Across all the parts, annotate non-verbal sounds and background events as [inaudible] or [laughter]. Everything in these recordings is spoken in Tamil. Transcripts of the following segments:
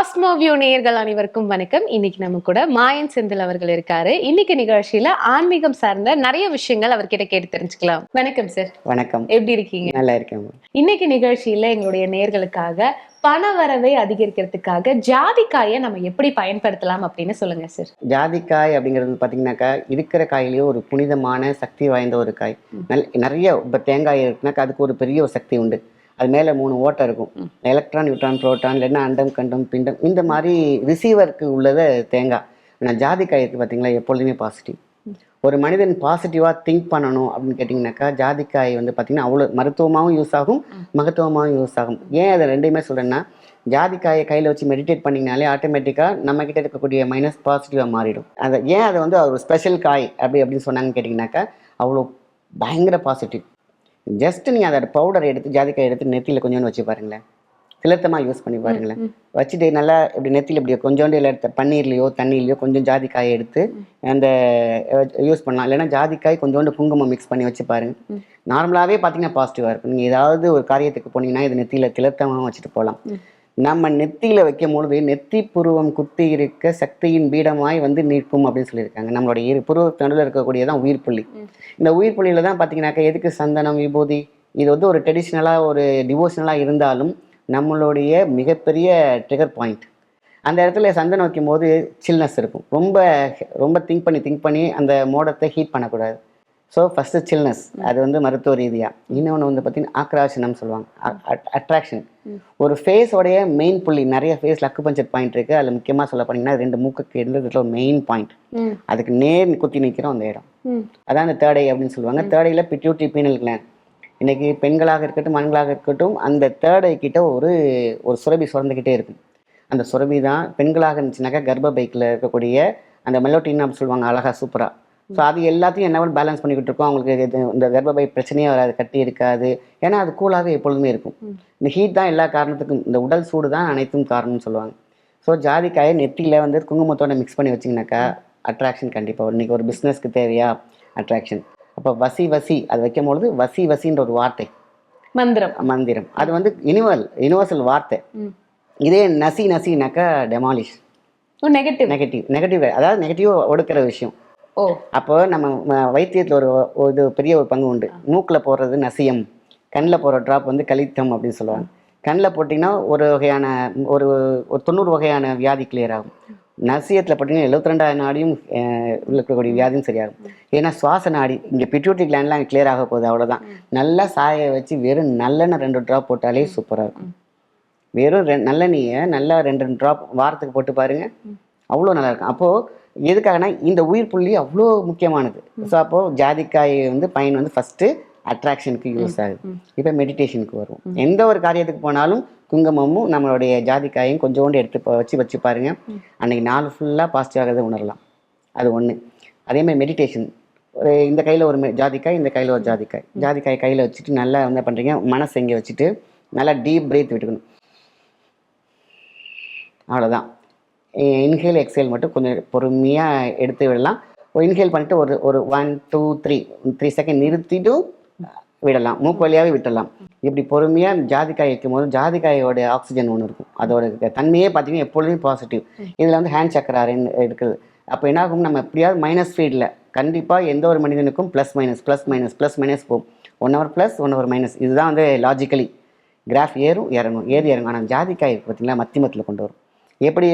காஸ்மோ வியூ நேயர்கள் அனைவருக்கும் வணக்கம். இன்னைக்கு நம்ம கூட மாயன் செந்தில் அவர்கள் இருக்காரு. இன்னைக்கு நிகழ்ச்சியில ஆன்மீகம் சார்ந்த நிறைய விஷயங்கள் அவர்கிட்ட கேட்டு தெரிஞ்சுக்கலாம். வணக்கம் சார் வணக்கம். எப்படி இருக்கீங்க? நல்லா இருக்கேன். இன்னைக்கு நிகழ்ச்சியில எங்களுடைய நேர்களுக்காக பண வரவை அதிகரிக்கிறதுக்காக ஜாதிக்காயை நம்ம எப்படி பயன்படுத்தலாம் அப்படின்னு சொல்லுங்க சார் ஜாதிக்காய் அப்படிங்கிறது பார்த்தீங்கன்னாக்கா இருக்கிற காயிலேயே ஒரு புனிதமான சக்தி வாய்ந்த ஒரு காய். நல் நிறைய இப்போ தேங்காய் இருக்குனாக்கா அதுக்கு ஒரு பெரிய சக்தி உண்டு. அது மேலே மூணு ஓட்டை இருக்கும். எலக்ட்ரான் நியூட்ரான் புரோட்டான் இல்லைன்னா அண்டம் கண்டம் பிண்டம். இந்த மாதிரி ரிசீவருக்கு உள்ளது தேங்காய் ஆனால் ஜாதிக்காய் இருக்குது பார்த்தீங்களா எப்பொழுதுமே பாசிட்டிவ் ஒரு மனிதன் பாசிட்டிவாக திங்க் பண்ணணும் அப்படின்னு கேட்டிங்கனாக்கா ஜாதிக்காய் வந்து பார்த்திங்கன்னா அவ்வளோ மருத்துவமாகவும் யூஸ் ஆகும் மகத்துவமாகவும் யூஸ் ஆகும். ஏன் அதை ரெண்டையுமே சொல்கிறேன்னா ஜாதிக்காயை கையில் வச்சு மெடிடேட் பண்ணிங்கனாலே ஆட்டோமேட்டிக்காக நம்மக்கிட்ட இருக்கக்கூடிய மைனஸ் பாசிட்டிவாக மாறிடும். அதை ஏன் அதை வந்து ஒரு ஸ்பெஷல் காய் அப்படி அப்படின்னு சொன்னாங்கன்னு கேட்டிங்கனாக்கா அவ்வளோ பயங்கர பாசிட்டிவ் ஜஸ்ட் நீங்கள் அதோட பவுடர் எடுத்து ஜாதிக்காய் எடுத்து நெத்தியில் கொஞ்சோண்டு வச்சு பாருங்களேன். திலத்தமாக யூஸ் பண்ணி பாருங்களேன். வச்சுட்டு நல்லா இப்படி நெத்தியில் இப்படி கொஞ்சோண்டு இல்லை எடுத்த பன்னீர்லையோ தண்ணியிலையோ கொஞ்சம் ஜாதிக்காயை எடுத்து அந்த யூஸ் பண்ணலாம். இல்லைன்னா ஜாதிக்காய் கொஞ்சோண்டு குங்குமம் மிக்ஸ் பண்ணி வச்சு பாருங்க. நார்மலாகவே பார்த்தீங்கன்னா பாசிட்டிவாக இருக்கும். நீங்கள் ஏதாவது ஒரு காரியத்துக்கு போனீங்கன்னா இது நெத்தியில் திலத்தமாக வச்சுட்டு போகலாம். நம்ம நெத்தியில் வைக்கும் பொழுது நெத்தி புருவம் குத்தி இருக்க சக்தியின் பீடமாய் வந்து நிற்கும் அப்படின்னு சொல்லியிருக்காங்க. நம்மளுடைய இரு புருவத்து நடுவில் இருக்கக்கூடியதான் உயிர் புள்ளி. இந்த உயிர் புள்ளியில் தான் பார்த்தீங்கன்னாக்கா எதுக்கு சந்தனம் விபூதி? இது வந்து ஒரு ட்ரெடிஷ்னலாக ஒரு டிவோஷனலாக இருந்தாலும் நம்மளுடைய மிகப்பெரிய ட்ரிகர் பாயிண்ட் அந்த இடத்துல சந்தனம் வைக்கும் போது சில்னஸ் இருக்கும். ரொம்ப ரொம்ப திங்க் பண்ணி திங்க் பண்ணி அந்த மோடத்தை ஹீட் பண்ணக்கூடாது. ஸோ ஃபஸ்ட்டு சில்னஸ் அது வந்து மருத்துவ ரீதியாக இன்னொன்று வந்து பார்த்தீங்கன்னா ஆக்ராஷனம் சொல்லுவாங்க. அட்ராக்ஷன் ஒரு ஃபேஸோடைய மெயின் புள்ளி நிறைய ஃபேஸில் அக்குபஞ்சர் பாயிண்ட் இருக்குது அதில் முக்கியமாக சொல்ல போனீங்கன்னா ரெண்டு மூக்குக்கு இருந்ததுல ஒரு மெயின் பாயிண்ட் அதுக்கு நேர் குத்தி நிற்கிறோம் அந்த இடம். அதான் அந்த தேர்ட் ஐ அப்படின்னு சொல்லுவாங்க. தேர்ட் ஐயில் பிட்யூட்டி பீனல் கிளான் இன்னைக்கு பெண்களாக இருக்கட்டும் ஆண்களாக இருக்கட்டும் அந்த தேர்ட் ஐ கிட்ட ஒரு ஒரு சுரபி சுரந்துக்கிட்டே இருக்கும் அந்த சுரபி தான் பெண்களாக இருந்துச்சுனாக்கா கர்ப்ப பைக்கில் இருக்கக்கூடிய அந்த மெலோட்டின் அப்படி சொல்லுவாங்க அழகா சூப்பராக ஸோ அது எல்லாத்தையும் என்ன பேலன்ஸ் பண்ணிக்கிட்டு இருக்கோம் அவங்களுக்கு இது இந்த கர்ப்பப்பை பிரச்சனையே வராது கட்டி இருக்காது. ஏன்னா அது கூலாக எப்பொழுதுமே இருக்கும். இந்த ஹீட் தான் எல்லா காரணத்துக்கும் இந்த உடல் சூடு தான் அனைத்தும் காரணம்னு சொல்லுவாங்க. ஸோ ஜாதிக்காயை நெத்தியில் வந்து குங்குமத்தோட மிக்ஸ் பண்ணி வச்சிங்கனாக்கா அட்ராக்ஷன் கண்டிப்பாக வரும். இன்னைக்கு ஒரு பிஸ்னஸ்க்கு தேவையா? அட்ராக்ஷன் அப்போ வசி வசி அது வைக்கும் பொழுது வசி வசின்ற ஒரு வார்த்தை. மந்திரம். மந்திரம். அது வந்து யுனிவல் யுனிவர்சல் வார்த்தை. இதே நசி நசினாக்கா டெமாலிஷ் நெகட்டிவ் நெகட்டிவ் நெகட்டிவ் அதாவது நெகட்டிவ் ஒடுக்கிற விஷயம். அப்போ நம்ம வைத்தியத்தில் ஒரு இது பெரிய ஒரு பங்கு உண்டு. மூக்கில் போடுறது நசியம். கண்ணில் போடுற ட்ராப் வந்து கலித்தம் அப்படின்னு சொல்லுவாங்க. கண்ணில் போட்டிங்கன்னா ஒரு வகையான ஒரு ஒரு தொண்ணூறு வகையான வியாதி கிளியர் ஆகும். நசியத்தில் போட்டிங்கன்னா எழுபத்தி ரெண்டாயிரம் நாடியும் இருக்கக்கூடிய வியாதியும் சரியாகும். ஏன்னா சுவாச நாடி இங்கே பிட்யூட்டி கிளாண்ட்லாம் கிளியர் ஆக போகுது அவ்வளோதான் நல்லா சாய வச்சு வெறும் நல்லெண்ணெய் ரெண்டு ட்ராப் போட்டாலே சூப்பராக இருக்கும். வெறும் ரெ நல்லெண்ணெயை நல்லா ரெண்டு ரெண்டு ட்ராப் வாரத்துக்கு போட்டு பாருங்க. அவ்வளோ நல்லா இருக்கும். அப்போது எதுக்காகனா இந்த உயிர் புள்ளி அவ்வளோ முக்கியமானது. ஸோ அப்போது ஜாதிக்காய் வந்து பயன் வந்து ஃபஸ்ட்டு அட்ராக்ஷனுக்கு யூஸ் ஆகுது. இப்போ மெடிடேஷனுக்கு வரும் எந்த ஒரு காரியத்துக்கு போனாலும் குங்குமமும் நம்மளுடைய ஜாதிக்காயும் கொஞ்சோண்டு எடுத்து வச்சு வச்சு பாருங்க. அன்னைக்கு நாள் ஃபுல்லாக பாசிட்டிவாகிறத உணரலாம். அது ஒன்று அதே மாதிரி மெடிடேஷன் ஒரு இந்த கையில் ஒரு மெ- ஜாதிக்காய் இந்த கையில் ஒரு ஜாதிக்காய். ஜாதிக்காய் கையில் வச்சுட்டு நல்லா என்ன பண்ணுறீங்க மனசை இங்கே வச்சுட்டு நல்லா டீப் பிரீத் விட்டுக்கணும். அவ்வளோதான் இன்ஹேல் எக்ஸேல் மட்டும் கொஞ்சம் பொறுமையாக எடுத்து விடலாம். இன்ஹேல் பண்ணிட்டு ஒரு ஒரு one two three three second நிறுத்திட்டும் விடலாம். மூக்கு வழியாகவே விட்டலாம் இப்படி பொறுமையாக ஜாதிக்காய் வைக்கும் போது ஜாதிக்காயோட ஆக்சிஜன் ஒன்று இருக்கும். அதோட தன்மையே பார்த்தீங்கன்னா எப்பொழுதுமே பாசிட்டிவ் இதில் வந்து ஹேண்ட் சக்கரா ரெண்டு இருக்குது. அப்போ என்ன ஆகும் நம்ம எப்படியாவது மைனஸ் ஃபீல்டில் கண்டிப்பாக எந்த ஒரு மனிதனுக்கும் plus minus plus minus plus minus போகும். One hour plus one hour minus இதுதான் வந்து லாஜிக்கலி கிராஃப் ஏறும் இறங்கும். ஏறி இறங்கும். ஆனால் ஜாதிக்காய் பார்த்தீங்கன்னா பார்த்தீங்களா மத்திமத்தில் கொண்டு வரும். எப்படி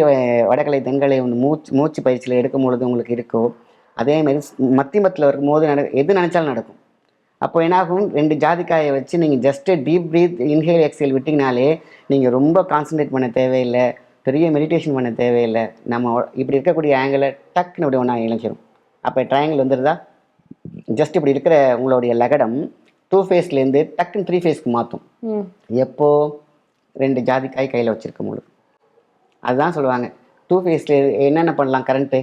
வடகலை தென்கலை ஒன்று மூச்சு மூச்சு பயிற்சியில் எடுக்கும் பொழுது உங்களுக்கு இருக்கோ அதே மாதிரி மத்திமத்தில் இருக்கும்போது நட எது நினச்சாலும் நடக்கும். அப்போ என்னாகும்? ரெண்டு ஜாதிக்காயை வச்சு நீங்கள் just deep breath inhale exhale விட்டிங்கனாலே நீங்கள் ரொம்ப கான்சன்ட்ரேட் பண்ண தேவையில்லை பெரிய மெடிடேஷன் பண்ண தேவையில்லை. நம்ம இப்படி இருக்கக்கூடிய ஆங்கிளை டக்குன்னு இப்படி ஒன்றா இணைச்சிரும். அப்போ ட்ரையாங்கிள் வந்துடுதா ஜஸ்ட் இப்படி இருக்கிற உங்களுடைய லகடம் டூ ஃபேஸ்லேருந்து டக்குன்னு த்ரீ ஃபேஸ்க்கு மாற்றும் ம், எப்போ? ரெண்டு ஜாதிக்காய் கையில் வச்சுருக்கும் பொழுது. அதுதான் சொல்லுவாங்க. டூ ஃபேஸில் என்னென்ன பண்ணலாம் கரண்ட்டு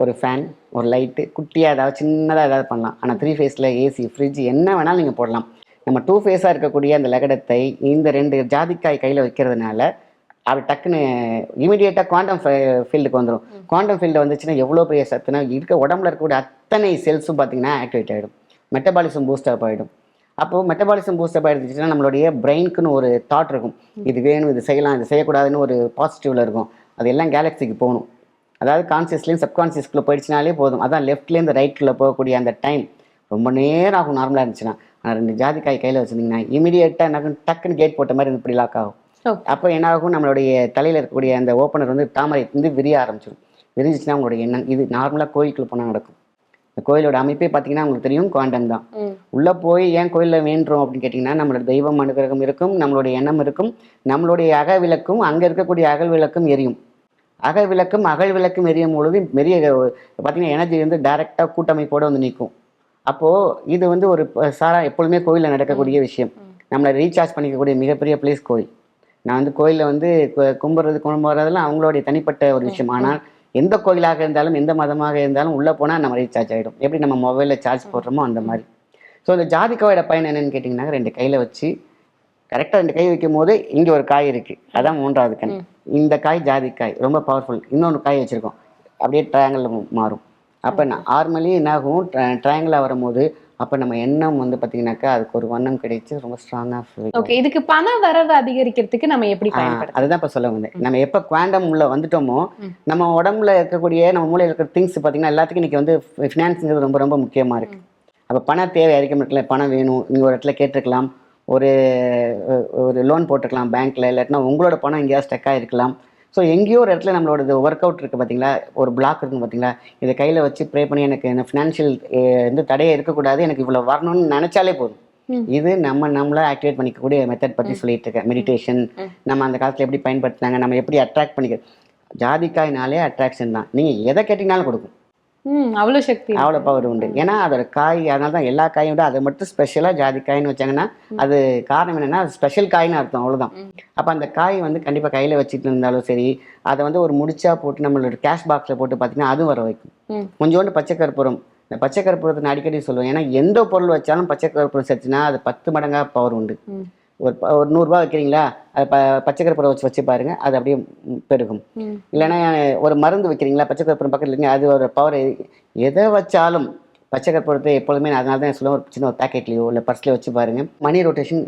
ஒரு ஃபேன் ஒரு லைட்டு குட்டியாக ஏதாவது சின்னதாக ஏதாவது பண்ணலாம். ஆனால் த்ரீ ஃபேஸில் ஏசி ஃப்ரிட்ஜ் என்ன வேணாலும் நீங்கள் போடலாம். நம்ம டூ ஃபேஸாக இருக்கக்கூடிய அந்த லகடத்தை இந்த ரெண்டு ஜாதிக்காய் கையில் வைக்கிறதுனால அப்படி டக்குன்னு இமீடியட்டாக குவாண்டம் ஃபீல்டுக்கு வந்துடும் குவாண்டம் ஃபீல்டு வந்துச்சுன்னா எவ்வளோ பெரிய சத்துனா இருக்க உடம்புல இருக்கக்கூடிய அத்தனை செல்ஸும் பார்த்தீங்கன்னா ஆக்டிவேட் ஆகிடும் மெட்டபாலிசம் பூஸ்ட் அப் ஆகிடும் அப்போ மெட்டபாலிசம் பூஸ்டப் ஆகிடுச்சுன்னா நம்மளுடைய பிரெயினுக்குன்னு ஒரு தாட் இருக்கும். இது வேணும் இது செய்யலாம் இது செய்யக்கூடாதுன்னு ஒரு பாசிட்டிவ்ல இருக்கும். அது எல்லாம் கேலக்சிக்கு போகணும். அதாவது கான்சியஸ்லேயும் சப்கான்சியஸ்குள்ளே போயிடுச்சுனாலே போதும். அதான் லெஃப்ட்லேருந்து ரைட்டில் போகக்கூடிய அந்த டைம் ரொம்ப நேரம் ஆகும் நார்மலாக இருந்துச்சுன்னா. ஆனால் ரெண்டு ஜாதிக்காய் கையில் வச்சுருந்தீங்கன்னா இமீடியட்டாக என்ன டக்குன்னு கேட் போட்ட மாதிரி இப்படி லாக் ஆகும். அப்போ என்ன ஆகும்? நம்மளுடைய தலையில் இருக்கக்கூடிய அந்த ஓப்பனர் வந்து தாமரை வந்து விரிய ஆரம்பிச்சிடும் விரிஞ்சிச்சுன்னா உங்களுடைய எண்ணம் இது நார்மலாக கோயிலுக்குள்ள போனால் நடக்கும். இந்த கோயிலோட அமைப்பே பார்த்தீங்கன்னா உங்களுக்கு தெரியும் குவாண்டம் தான். உள்ளே போய் ஏன் கோயிலில் வேண்டுறோம் அப்படின்னு கேட்டிங்கன்னா நம்மளோட தெய்வம் அனுகிரகம் இருக்கும் நம்மளுடைய எண்ணம் இருக்கும் நம்மளுடைய அக விளக்கும் அங்கே இருக்கக்கூடிய அகல் விளக்கும் எரியும். அக விளக்கும் அகல் விளக்கும் எரியும் பொழுது பெரிய பார்த்தீங்கன்னா எனர்ஜி வந்து டைரெக்டாக கூட்டமைப்போடு வந்து நிற்கும். அப்போது இது வந்து ஒரு சாரா எப்பொழுதுமே கோயிலில் நடக்கக்கூடிய விஷயம். நம்மளை ரீசார்ஜ் பண்ணிக்கக்கூடிய மிகப்பெரிய பிளேஸ் கோயில். நான் வந்து கோயிலில் வந்து கும்பிட்றது கும்பிட்றதெல்லாம் அவங்களுடைய தனிப்பட்ட ஒரு விஷயம். ஆனால் எந்த கோயிலாக இருந்தாலும் எந்த மதமாக இருந்தாலும் உள்ளே போனால் நம்ம ரீசார்ஜ் ஆகிடும் எப்படி நம்ம மொபைலில் சார்ஜ் போடுறோமோ அந்த மாதிரி. ஸோ இந்த ஜாதிக்காயோட பயன் என்னன்னு கேட்டிங்கன்னா ரெண்டு கையில் வச்சு கரெக்டாக ரெண்டு கை வைக்கும் போது இங்கே ஒரு காய் இருக்குது அதான் மூன்றாவது கண். இந்த காய் ஜாதிக்காய். ரொம்ப பவர்ஃபுல் இன்னொன்று காய் வச்சுருக்கோம். அப்படியே ட்ரையாங்கிள் மாறும். அப்போ நார்மலி என்ன ஆகும்? ட்ரையாங்கிளாக வரும்போது அப்போ நம்ம எண்ணம் வந்து பார்த்தீங்கன்னாக்கா அதுக்கு ஒரு வண்ணம் கிடைச்சு ரொம்ப ஸ்ட்ராங்காக ஓகே. இதுக்கு பண வரவு அதிகரிக்கிறதுக்கு நம்ம எப்படி அதுதான் இப்போ சொல்ல வந்தேன். நம்ம எப்போ குவாண்டம் உள்ள வந்துட்டோமோ. நம்ம உடம்புல இருக்கக்கூடிய நம்ம மூளையில் இருக்கிற திங்ஸ் பார்த்தீங்கன்னா எல்லாத்துக்கும் இன்னைக்கு வந்து ஃபினான்ஸுங்கிறது ரொம்ப ரொம்ப முக்கியமாக இருக்கு. அப்போ பண தேவை அறிக்கை இருக்கல பணம் வேணும் நீங்கள் ஒரு இடத்துல கேட்டிருக்கலாம். ஒரு ஒரு லோன் போட்டிருக்கலாம் பேங்க்ல இல்லாட்டினா உங்களோட பணம் எங்கேயாவது ஸ்டக் ஆகிருக்கலாம் ஸோ எங்கேயோ ஒரு இடத்துல நம்மளோட ஒர்க் அவுட் இருக்குது பார்த்தீங்களா ஒரு பிளாக் இருக்குது பார்த்தீங்களா இதை கையில் வச்சு ப்ரே பண்ணி எனக்கு என்ன ஃபினான்ஷியல் வந்து தடையே இருக்கக்கூடாது எனக்கு இவ்வளோ வரணும்னு நினச்சாலே போதும். இது நம்ம நம்மள ஆக்டிவேட் பண்ணிக்கக்கூடிய மெத்தட் பற்றி சொல்லிட்டு இருக்கேன். மெடிடேஷன். நம்ம அந்த காலத்தில் எப்படி பயன்படுத்தினாங்க நம்ம எப்படி அட்ராக்ட் பண்ணிக்க ஜாதிக்காய்னாலே அட்ராக்ஷன் தான். நீங்கள் எதை கேட்டிங்கனாலும் கொடுக்கும். ம் அவ்வளவு சக்தி அவ்வளோ பவர் உண்டு. ஏன்னா அதோட காய் அதனால தான் எல்லா காயும் விட அதை மட்டும் ஸ்பெஷலாக ஜாதிக்காய்னு வச்சாங்கன்னா அது காரணம் என்னன்னா அது ஸ்பெஷல் காய்னு அர்த்தம் அவ்வளோதான். அப்போ அந்த காய் வந்து கண்டிப்பாக கையில் வச்சுட்டு இருந்தாலும் சரி அதை வந்து ஒரு முடிச்சா போட்டு நம்மளோட கேஷ் பாக்ஸில் போட்டு பார்த்தீங்கன்னா அதுவும் வர வைக்கும். கொஞ்சோண்டு பச்சை கற்பூரம். இந்த பச்சை கற்பூரத்தை நான் அடிக்கடி சொல்லுவேன். ஏன்னா எந்த பொருள் வச்சாலும் பச்சை கற்பூரம் சேர்த்துனா அது பத்து மடங்கா பவர் உண்டு. ஒரு ஒரு நூறுரூவா வைக்கிறீங்களா? அது ப பச்சை கற்பூரம் வச்சு வச்சு பாருங்க. அது அப்படியே பெருகும். இல்லைன்னா ஒரு மருந்து வைக்கிறீங்களா? பச்சை கற்பூரம் பக்கத்தில் இல்லைங்க அது ஒரு பவர் எதை வச்சாலும் பச்சை கற்பூரத்தை எப்பொழுதுமே அதனால தான் சொல்லுவேன். ஒரு சின்ன ஒரு பேக்கெட்லேயோ இல்லை பர்ஸ்லேயோ வச்சு பாருங்க. மணி ரொட்டேஷன்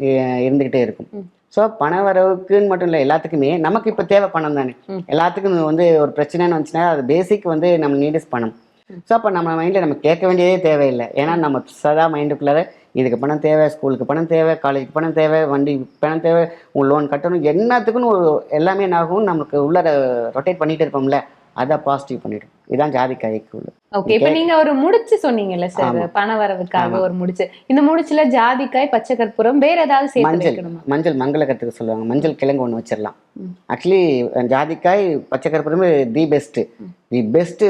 இருந்துக்கிட்டே இருக்கும். ஸோ பண வரவுக்குன்னு மட்டும் இல்லை எல்லாத்துக்குமே நமக்கு இப்போ தேவை பணம் தானே. எல்லாத்துக்கும் வந்து ஒரு பிரச்சனைன்னு வந்துச்சுன்னா அது பேசிக் வந்து நம்ம நீடிஸ் பணம். ஸோ அப்போ நம்ம மைண்டில் நம்ம கேட்க வேண்டியதே தேவையில்லை. ஏன்னா நம்ம சதா மைண்டுக்குள்ளார இதுக்கு பணம் தேவை ஸ்கூலுக்கு பணம் தேவை காலேஜுக்கு பணம் தேவை வண்டி பணம் தேவை உங்கள் லோன் கட்டணும் எல்லாத்துக்குன்னு ஒரு எல்லாமே என்னாகும் நமக்கு உள்ளார ரொட்டேட் பண்ணிகிட்டு இருப்போம்ல. அதை பாசிட்டிவ் பண்ணிடும் இதுதான் ஜாதிக்காய்க்கு உள்ள ஓகே இப்ப நீங்க ஒரு முடிச்சு சொன்னீங்கல்ல சார். பண வரவுக்காக. ஒரு முடிச்சு. இந்த முடிச்சுல ஜாதிக்காய் பச்சை கற்பூரம் வேற ஏதாவது சேர்த்து மஞ்சள். மஞ்சள் மங்களகரத்துக்கு சொல்லுவாங்க. மஞ்சள் கிழங்கு ஒன்று வச்சிடலாம். ஆக்சுவலி ஜாதிக்காய் பச்சை கற்பூரமே தி பெஸ்ட்டு தி பெஸ்ட்டு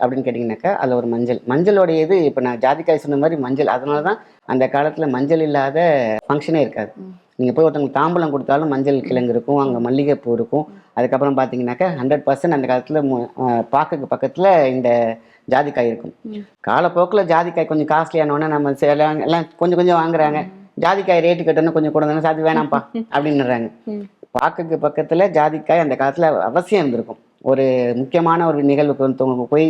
அப்படின்னு கேட்டிங்கனாக்கா அதில் ஒரு மஞ்சள். மஞ்சளோடைய இது இப்போ நான் ஜாதிக்காய் சொன்ன மாதிரி மஞ்சள். அதனால தான் அந்த காலத்தில் மஞ்சள் இல்லாத ஃபங்க்ஷனே இருக்காது. நீங்கள் போய் ஒருத்தவங்களுக்கு தாம்பலம் கொடுத்தாலும் மஞ்சள் கிழங்கு இருக்கும் அங்கே மல்லிகைப்பூ இருக்கும். அதுக்கப்புறம் பார்த்தீங்கன்னாக்கா ஹண்ட்ரட் பர்சன்ட் அந்த காலத்தில் பாக்குக்கு பக்கத்தில் இந்த ஜாதிக்காய் இருக்கும். காலப்போக்கில் ஜாதிக்காய் கொஞ்சம் காஸ்ட்லியானோடனே நம்ம சில எல்லாம் கொஞ்சம் கொஞ்சம் வாங்குறாங்க. ஜாதிக்காய் ரேட்டு கட்டணும் கொஞ்சம் கூட சாதி வேணாம்ப்பா அப்படின்னுறாங்க. பாக்குக்கு பக்கத்தில் ஜாதிக்காய் அந்த காலத்தில் அவசியம் இருந்திருக்கும். ஒரு முக்கியமான ஒரு நிகழ்வுக்கு ஒருத்தவங்க போய்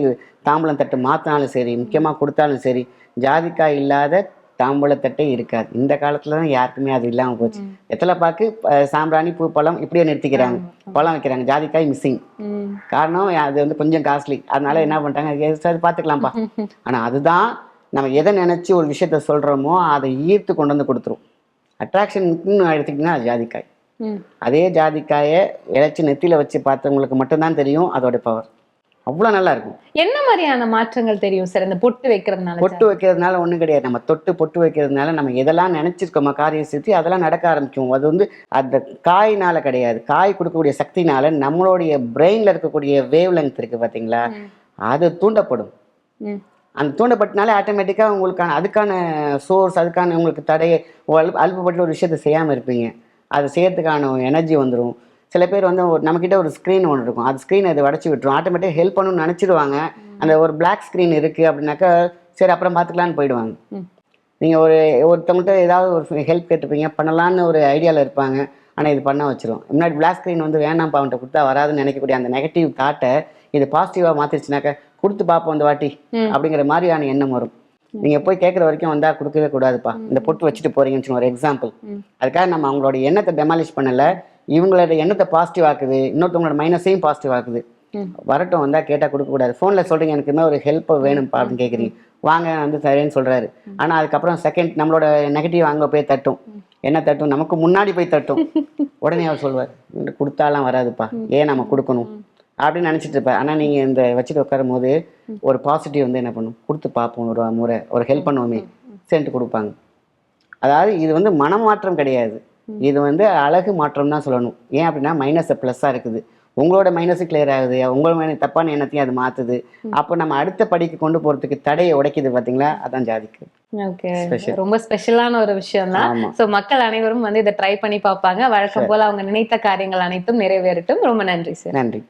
தாம்பூலம் தட்டு மாற்றினாலும் சரி முக்கியமாக கொடுத்தாலும் சரி ஜாதிக்காய் இல்லாத தாம்பூலத்தட்டே இருக்காது. இந்த காலத்துல தான் யாருக்குமே அது இல்லாமல் போச்சு. ம். எத்தனை பாக்கு சாம்பிராணி பூ பழம் இப்படியே நிறுத்திக்கிறாங்க. பழம் வைக்கிறாங்க. ஜாதிக்காய் மிஸ்ஸிங். காரணம் அது வந்து கொஞ்சம் காஸ்ட்லி அதனால என்ன பண்ணிட்டாங்க அது சரி பார்த்துக்கலாம்ப்பா [laughs] ஆனால் அதுதான் நம்ம எதை நினச்சி ஒரு விஷயத்த சொல்கிறோமோ அதை ஈர்த்து கொண்டு வந்து கொடுத்துரும். அட்ராக்ஷன் எடுத்துக்கிட்டிங்கன்னா அது ஜாதிக்காய். அதே ஜாதிக்காயை இழைச்சி நெத்தியில் வச்சு பார்த்தவங்களுக்கு மட்டும்தான் தெரியும் அதோட பவர் அவ்வளோ நல்லா இருக்கும். என்ன மாதிரியான மாற்றங்கள் தெரியும் சார்? இந்த பொட்டு வைக்கிறதுனால பொட்டு வைக்கிறதுனால ஒன்றும் கிடையாது. நம்ம தொட்டு பொட்டு வைக்கிறதுனால நம்ம எதெல்லாம் நினச்சிருக்கோமோ காரிய சித்தி அதெல்லாம் நடக்க ஆரம்பிக்கும். அது வந்து அந்த காய்னால கிடையாது. காய் கொடுக்கக்கூடிய சக்தினால நம்மளுடைய பிரெயினில் இருக்கக்கூடிய வேவ் லெங்த் இருக்குது பார்த்தீங்களா. அது தூண்டப்படும். அந்த தூண்டப்பட்டனால ஆட்டோமேட்டிக்காக உங்களுக்கான அதுக்கான சோர்ஸ் அதுக்கான உங்களுக்கு தடையை அல்ப அல்பப்பட்ட ஒரு விஷயத்தை செய்யாமல் இருப்பீங்க. அது செய்யறதுக்கான எனர்ஜி வந்துடும் சில பேர் வந்து ஒரு நம்மக்கிட்ட ஒரு ஸ்க்ரீன் ஒன்று இருக்கும். அது ஸ்க்ரீன் அதை உடச்சி விட்டுரும். ஆட்டோமேட்டிக் ஹெல்ப் பண்ணணும்னு நினச்சிடுவாங்க அந்த ஒரு பிளாக் ஸ்க்ரீன் இருக்குது அப்படின்னாக்கா சரி அப்புறம் பார்த்துக்கலான்னு போயிடுவாங்க. நீங்கள் ஒரு ஒருத்தவங்கள்ட்ட ஏதாவது ஒரு ஹெல்ப் கேட்டுப்பீங்க பண்ணலான்னு ஒரு ஐடியாவில் இருப்பாங்க. ஆனால் இது பண்ண வச்சிரும். முன்னாடி பிளாக் ஸ்க்ரீன் வந்து வேணாம்ப்பா அவன்கிட்ட கொடுத்தா வராதுன்னு நினைக்கக்கூடிய அந்த நெகட்டிவ் தாட்டை இது பாசிட்டிவாக மாற்றிருச்சுனாக்கா கொடுத்து பார்ப்போம் இந்த வாட்டி. அப்படிங்கிற மாதிரியான எண்ணம் வரும். நீங்க போய் கேட்குற வரைக்கும் வந்தா கொடுக்கவே கூடாதுப்பா. இந்த பொட்டு வச்சுட்டு போறீங்கன்னு வச்சுக்கோங்க, ஒரு எக்ஸாம்பிள். அதுக்காக நம்ம அவங்களோட எண்ணத்தை டெமாலிஷ் பண்ணல. இவங்களோட எண்ணத்தை பாசிட்டிவ் ஆக்குது இன்னொருத்தவங்களோட மைனஸையும் பாசிட்டிவ் ஆக்குது. வரட்டும் வந்தா கேட்டா கொடுக்க கூடாது. ஃபோன்ல சொல்றீங்க எனக்கு என்ன ஒரு ஹெல்ப் வேணும்ப்பா அப்படின்னு கேக்குறீங்க. வாங்க வந்து தரேன்னு சொல்றாரு. ஆனா அதுக்கப்புறம் செகண்ட் நம்மளோட நெகட்டிவ் அங்க போய் தட்டும். என்ன தட்டும்? நமக்கு முன்னாடி போய் தட்டும். உடனே அவர் சொல்வார் "இந்த கொடுத்தாலாம் வராதுப்பா. ஏன் நம்ம கொடுக்கணும்? அப்படின்னு நினைச்சிட்டு இருப்பார். ஆனா நீங்க இந்த வச்சுட்டு உட்காரும் போது ஒரு பாசிட்டிவ் வந்து என்ன பண்ணும்? கொடுத்து பார்ப்போம் ஒரு முறை. ஒரு ஹெல்ப் பண்ணுவோமே. சரின்ட்டு கொடுப்பாங்க. அதாவது இது வந்து மனமாற்றம் கிடையாது. இது வந்து அழகு மாற்றம் தான் சொல்லணும். ஏன் அப்படின்னா மைனஸ் ப்ளஸ்ஸாக இருக்குது. உங்களோட மைனஸ் கிளியர் ஆகுது. உங்களோட மைனஸ் தப்பான எண்ணத்தையும் அது மாத்துது. அப்போ நம்ம அடுத்த படிக்கு கொண்டு போறதுக்கு தடையை உடைக்குது பாத்தீங்களா? அதான் ஜாதிக்கு. ஓகே. ரொம்ப ஸ்பெஷலான ஒரு விஷயம் தான். சோ மக்கள் அனைவரும் வந்து இதை ட்ரை பண்ணி பார்ப்பாங்க. வழக்கம் போல அவங்க நினைத்த காரியங்கள் அனைத்தும் நிறைவேறட்டும். ரொம்ப நன்றி சார் நன்றி.